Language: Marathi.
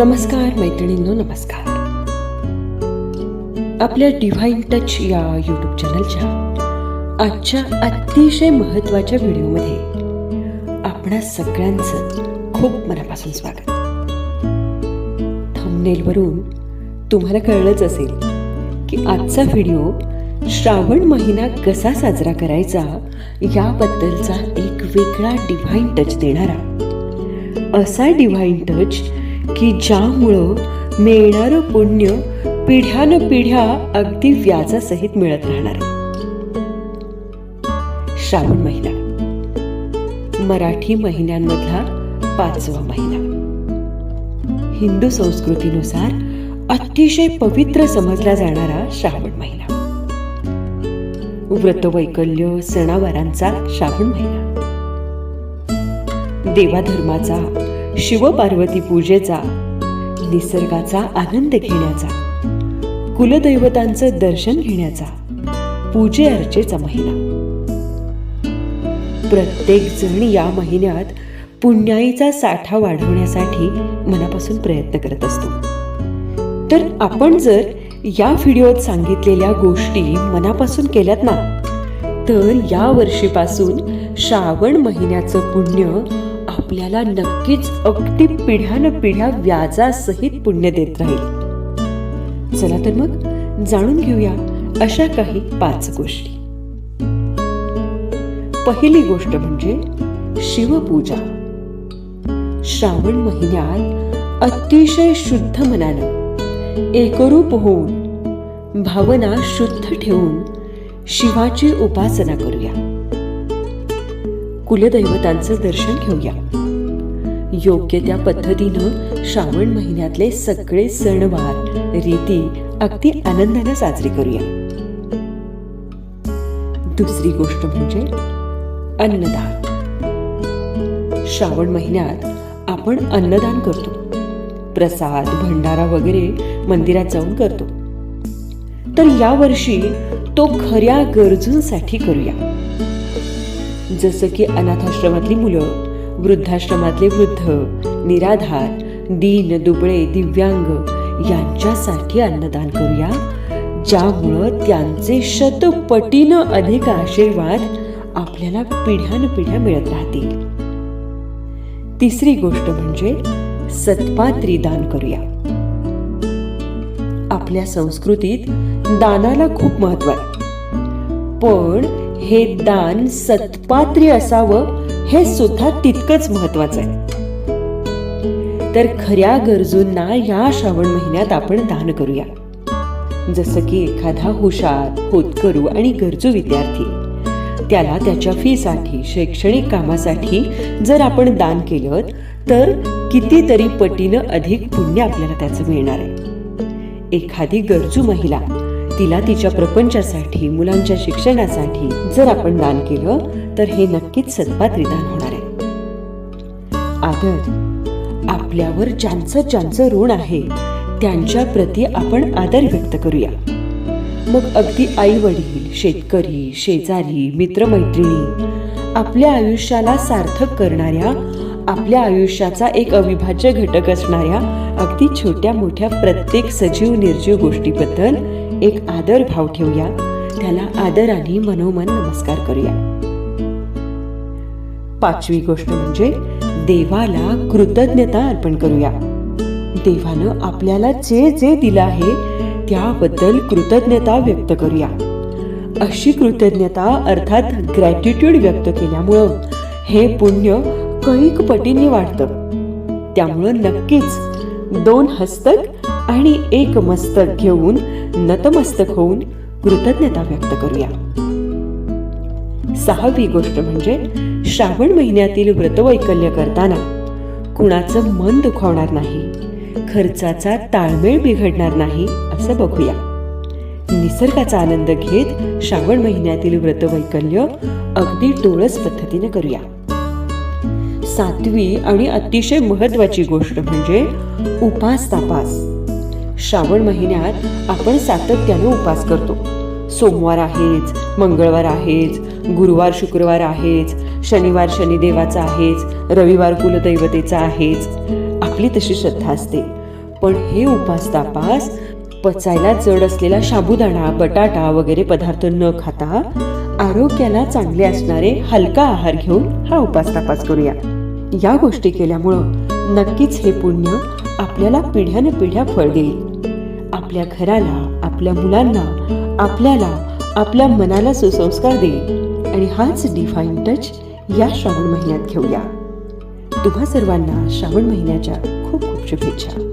नमस्कार मैत्रिणींनो नमस्कार. आपल्या डिव्हाइन टच या यूट्यूब चॅनलच्या आजच्या अतिशय महत्त्वाच्या व्हिडिओमध्ये आपणा सगळ्यांचं खूप मनापासून स्वागत. थंबनेलवरून तुम्हाला कळलंच असेल की आजचा व्हिडिओ श्रावण महिना कसा साजरा करायचा याबद्दलचा एक वेगळा डिव्हाइन टच देणारा. असा डिव्हाइन टच की ज्यामुळं मिळणारं पुण्य पिढ्यान पिढ्या अगदी व्याजासहित मिळत राहणार. श्रावण महिना. मराठी महिन्यांमधला पाचवा महिना. हिंदू संस्कृतीनुसार अतिशय पवित्र समजला जाणारा श्रावण महिना. व्रतवैकल्य सणावारांचा श्रावण महिना. देवाधर्माचा शिवपार्वती पूजेचा निसर्गाचा आनंद घेण्याचा कुलदैवतांचं दर्शन घेण्याचा पूजे अर्चेचा महिना प्रत्येक जण या महिन्यात पुण्याईचा साठा वाढवण्यासाठी मनापासून प्रयत्न करत असतो. तर आपण जर या व्हिडिओत सांगितलेल्या गोष्टी मनापासून केल्यात ना तर या वर्षीपासून श्रावण महिन्याचं पुण्य आपल्याला नक्कीच अगदी पिढ्यान पिढ्या व्याजासहित पुण्य देत राहील. चला तर मग जाणून घेऊया अशा काही पाच गोष्टी. पहिली गोष्ट म्हणजे शिवपूजा. श्रावण महिन्यात अतिशय शुद्ध मनानं एकरूप होऊन भावना शुद्ध ठेवून शिवाची उपासना करूया. कुलदैवतांचं दर्शन घेऊया. योग्य त्या पद्धतीनं श्रावण महिन्यातले सगळे सणवार रीती अगदी आनंदाने साजरी करूया. दुसरी गोष्ट म्हणजे अन्नदान. श्रावण महिन्यात आपण अन्नदान करतो. प्रसाद भंडारा वगैरे मंदिरात जाऊन करतो. तर या वर्षी तो खऱ्या गरजूंसाठी करूया. जसं की अनाथाश्रमातली मुलं वृद्धाश्रमातले वृद्ध निराधार दीन दुबळे दिव्यांग यांच्यासाठी अन्नदान करूया ज्यामुळं त्यांचे शतपटीनं अधिक आशीर्वाद आपल्याला पिढ्यान पिढ्या मिळत राहतील. तिसरी गोष्ट म्हणजे सत्पात्री दान करूया. आपल्या संस्कृतीत दानाला खूप महत्त्व आहे. पण हे दान सत्पात्री असावं हे सुद्धा तितकंच महत्वाचं आहे. तर खऱ्या गरजूंना या श्रावण महिन्यात आपण दान करूया. जसं की एखादा हुशार होतकरू आणि गरजू विद्यार्थी त्याला त्याच्या फीसाठी शैक्षणिक कामासाठी जर आपण दान केलं तर कितीतरी पटीनं अधिक पुण्य आपल्याला त्याचं मिळणार आहे. एखादी गरजू महिला तिला तिच्या प्रपंचासाठी मुलांच्या शिक्षणासाठी जर आपण दान केलं तर हे नक्कीच सत्पात्री दान होणार आहे. आदर आपल्यावर ज्यांचं ज्यांचं ऋण आहे त्यांच्या प्रती आपण आदर व्यक्त करूया. मग अगदी आई वडील शेतकरी शेजारी मित्रमैत्रिणी आपल्या आयुष्याला सार्थक करणाऱ्या आपल्या आयुष्याचा एक अविभाज्य घटक असणाऱ्या अगदी छोट्या मोठ्या प्रत्येक सजीव निर्जीव गोष्टीबद्दल एक आदर भाव ठेवूया. त्याला आदराने मनोमन नमस्कार करूया. पाचवी गोष्ट म्हणजे देवाला कृतज्ञता अर्पण करूया. देवानं आपल्याला जे जे दिलं आहे त्याबद्दल कृतज्ञता व्यक्त करूया. अशी कृतज्ञता अर्थात ग्रॅटिट्यूड व्यक्त केल्यामुळं हे पुण्य कैक पटीने वाढतं. त्यामुळं नक्कीच दोन हस्तक आणि एक मस्तक घेऊन नतमस्तक होऊन कृतज्ञता व्यक्त करूया. सहावी गोष्ट म्हणजे श्रावण महिन्यातील व्रतवैकल्य करताना कुणाचं मन दुखावणार नाही खर्चाचा ताळमेळ बिघडणार नाही असं बघूया. निसर्गाचा आनंद घेत श्रावण महिन्यातील व्रतवैकल्य अगदी डोळस पद्धतीने करूया. सातवी आणि अतिशय महत्वाची गोष्ट म्हणजे उपास तापास. श्रावण महिन्यात आपण सातत्याने उपास करतो. सोमवार आहेच मंगळवार आहेच गुरुवार शुक्रवार आहेच शनिवार शनिदेवाचा आहेच रविवार कुलदैवतेचा आहेच. आपली तशी श्रद्धा असते. पण हे उपास तापास पचायला जड असलेला साबुदाणा बटाटा वगैरे पदार्थ न खाता आरोग्याला चांगले असणारे हलका आहार घेऊन हा उपास तपास करूया. या गोष्टी केल्यामुळं नक्कीच हे पुण्य आपल्याला पिढ्याने पिढ्या फळ देईल. आपल्या घराला आपल्या मुलांना आपल्याला आपल्या मनाला सुसंस्कार देईल आणि हाच डिफाईन टच या श्रावण महिन्यात घेऊया. तुम्हा सर्वांना श्रावण महिन्याच्या खूप खूप शुभेच्छा.